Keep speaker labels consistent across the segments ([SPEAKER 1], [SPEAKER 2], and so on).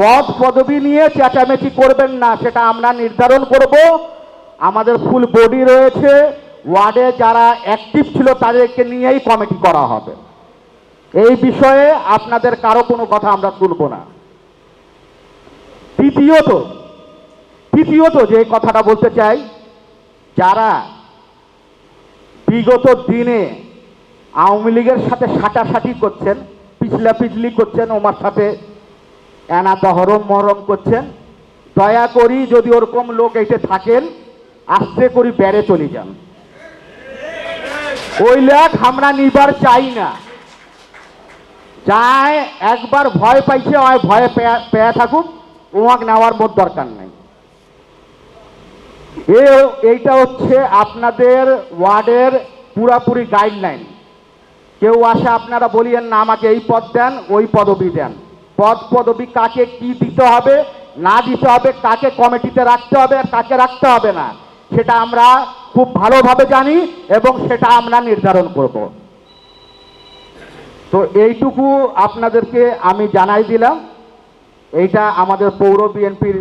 [SPEAKER 1] পদ পদবি নিয়ে চেঁচামেচি করবেন না, সেটা আমরা নির্ধারণ করব। আমাদের ফুল বডি রয়েছে, ওয়ার্ডে যারা অ্যাক্টিভ ছিল তাদেরকে নিয়েই কমিটি করা হবে। এই বিষয়ে আপনাদের কারও কোনো কথা আমরা তুলব না। তৃতীয়ত তৃতীয়ত যে কথাটা বলতে চাই, যারা বিগত দিনে আওয়ামী লীগের সাথে সাটাসাটি করছেন পিছলা পিছলি করছেন, ওমার সাথে এনা দহরম মহরম করছেন। দয়া করি যদি ওরকম লোক এইটে থাকেন, আস্তে করি বেড়ে চলে যান। ওই লেখ আমরা নিবার চাই না। যায় একবার ভয় পাইছে হয় ভয়ে পেয়া- থাকুক ওয়াক নেওয়ার মোট দরকার নাই। এইটা হচ্ছে আপনাদের ওয়ার্ডের পুরাপুরি গাইডলাইন কেউ আসে আপনারা বলিয়েন না, আমাকে এই পদ দেন, ওই পদবি দেন। পদ পদবি কাকে কি দিতে হবে, না দিতে হবে, কাকে কমিটিতে রাখতে হবে আর কাকে রাখতে হবে না, সেটা আমরা খুব ভালোভাবে জানি এবং সেটা আমরা নির্ধারণ করব। তো এইটুকু আপনাদেরকে আমি জানাই দিলাম। এইটা আমাদের পৌর বিএনপির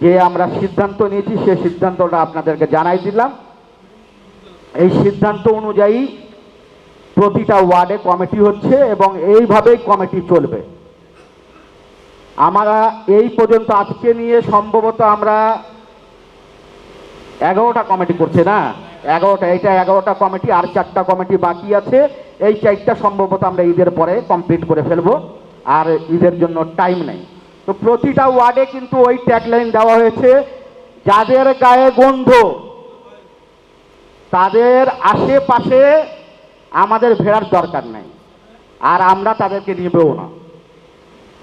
[SPEAKER 1] যে আমরা সিদ্ধান্ত নিয়েছি সে সিদ্ধান্তটা আপনাদেরকে জানাই দিলাম। এই সিদ্ধান্ত অনুযায়ী প্রতিটা ওয়ার্ডে কমিটি হচ্ছে এবং এইভাবেই কমিটি চলবে। আমরা এই পর্যন্ত আজকে নিয়ে সম্ভবত আমরা এগারোটা কমিটি করছে না? এগারোটা, এইটা এগারোটা কমিটি, আর চারটা কমিটি বাকি আছে। এই চারটা সম্ভবত আমরা ঈদের পরে কমপ্লিট করে ফেলব, আর ঈদের জন্য টাইম নেই। তো প্রতিটা ওয়ার্ডে কিন্তু ওই ট্যাগলাইন দেওয়া হয়েছে, যাদের গায়ে গন্ধ, তাদের আশেপাশে আমাদের ভেড়ার দরকার নেই, আর আমরা তাদেরকে নিবেও না।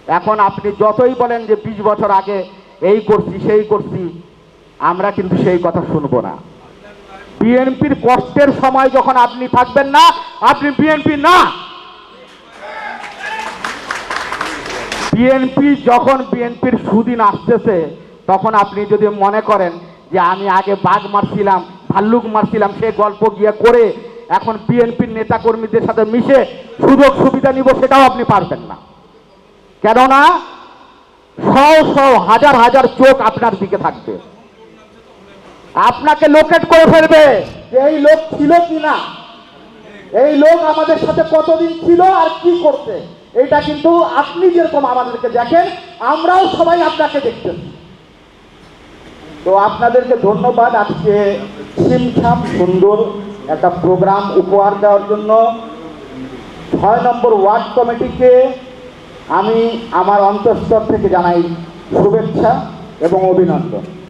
[SPEAKER 1] এখন আপনি যতই বলেন যে বিশ বছর আগে এই করছি, সেই করছি, আমরা কিন্তু সেই কথা শুনব না। বিএনপির কষ্টের সময় যখন আপনি থাকবেন না, আপনি বিএনপি না। বিএনপি যখন বিএনপির সুদিন আসতেছে, তখন আপনি যদি মনে করেন যে আমি আগে বাঘ মারছিলাম, ভাল্লুক মারছিলাম, সে গল্প গিয়ে করে এখন বিএনপির নেতাকর্মীদের সাথে মিশে সুযোগ সুবিধা নিব, সেটাও আপনি পারবেন না। কেননা শও শও হাজার হাজার চোখ আপনার দিকে থাকবে। আপনাকে লোকেট করে ফেলবে এই লোক ছিল কি না এই লোক আমাদের সাথে কতদিন ছিল আর কি করছে। এটা কিন্তু আপনি যেরকম আমাদেরকে দেখেন, আমরাও সবাই আপনাকে দেখতেছি। তো আপনাদেরকে ধন্যবাদ আজকে ছিমছাম সুন্দর একটা প্রোগ্রাম উপহার দেওয়ার জন্য। ছয় নম্বর ওয়ার্ড কমিটিকে আমি আমার অন্তঃস্তর থেকে জানাই শুভেচ্ছা এবং অভিনন্দন।